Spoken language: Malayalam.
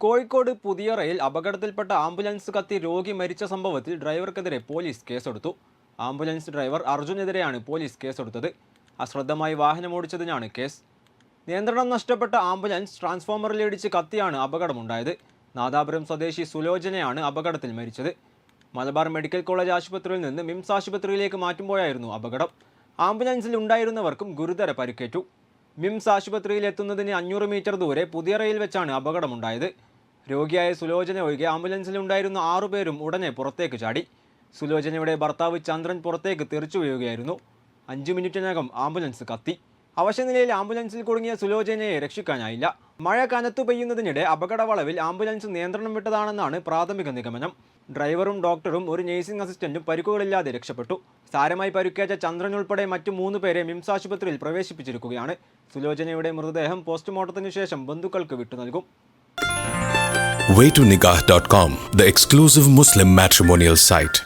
കോഴിക്കോട് പുതിയറയിൽ അപകടത്തിൽപ്പെട്ട ആംബുലൻസ് കത്തി രോഗി മരിച്ച സംഭവത്തിൽ ഡ്രൈവർക്കെതിരെ പോലീസ് കേസെടുത്തു. ആംബുലൻസ് ഡ്രൈവർ അർജുനെതിരെയാണ് പോലീസ് കേസെടുത്തത്. അശ്രദ്ധമായി വാഹനമോടിച്ചതിനാണ് കേസ്. നിയന്ത്രണം നഷ്ടപ്പെട്ട ആംബുലൻസ് ട്രാൻസ്ഫോമറിലിടിച്ച് കത്തിയാണ് അപകടമുണ്ടായത്. നാദാപുരം സ്വദേശി സുലോചനയാണ് അപകടത്തിൽ മരിച്ചത്. മലബാർ മെഡിക്കൽ കോളേജ് ആശുപത്രിയിൽ നിന്ന് മിംസ് ആശുപത്രിയിലേക്ക് മാറ്റുമ്പോഴായിരുന്നു അപകടം. ആംബുലൻസിൽ ഉണ്ടായിരുന്നവർക്കും ഗുരുതര പരിക്കേറ്റു. മിംസ് ആശുപത്രിയിൽ എത്തുന്നതിന് അഞ്ഞൂറ് മീറ്റർ ദൂരെ പുതിയ റെയിൽ വെച്ചാണ് അപകടമുണ്ടായത്. രോഗിയായ സുലോചന ഒഴികെ ആംബുലൻസിലുണ്ടായിരുന്ന ആറുപേരും ഉടനെ പുറത്തേക്ക് ചാടി. സുലോചനയുടെ ഭർത്താവ് ചന്ദ്രൻ പുറത്തേക്ക് തെറിച്ചു വീഴുകയായിരുന്നു. അഞ്ചു മിനിറ്റിനകം ആംബുലൻസ് കത്തി. അവശനിലയിൽ ആംബുലൻസിൽ കുടുങ്ങിയ സുലോചനയെ രക്ഷിക്കാനായില്ല. മഴ കനത്തു പെയ്യുന്നതിനിടെ അപകടവളവിൽ ആംബുലൻസ് നിയന്ത്രണം വിട്ടതാണെന്നാണ് പ്രാഥമിക നിഗമനം. ഡ്രൈവറും ഡോക്ടറും ഒരു നേഴ്സിംഗ് അസിസ്റ്റന്റും പരിക്കുകളില്ലാതെ രക്ഷപ്പെട്ടു. സാരമായി പരുക്കേറ്റ ചന്ദ്രൻ ഉൾപ്പെടെ മറ്റു മൂന്ന് പേരെ മിംസ് ആശുപത്രിയിൽ പ്രവേശിപ്പിച്ചിരിക്കുകയാണ്. സുലോചനയുടെ മൃതദേഹം പോസ്റ്റ്മോർട്ടത്തിനു ശേഷം ബന്ധുക്കൾക്ക് വിട്ടു നൽകും. Waytonikah.com, the exclusive Muslim matrimonial site.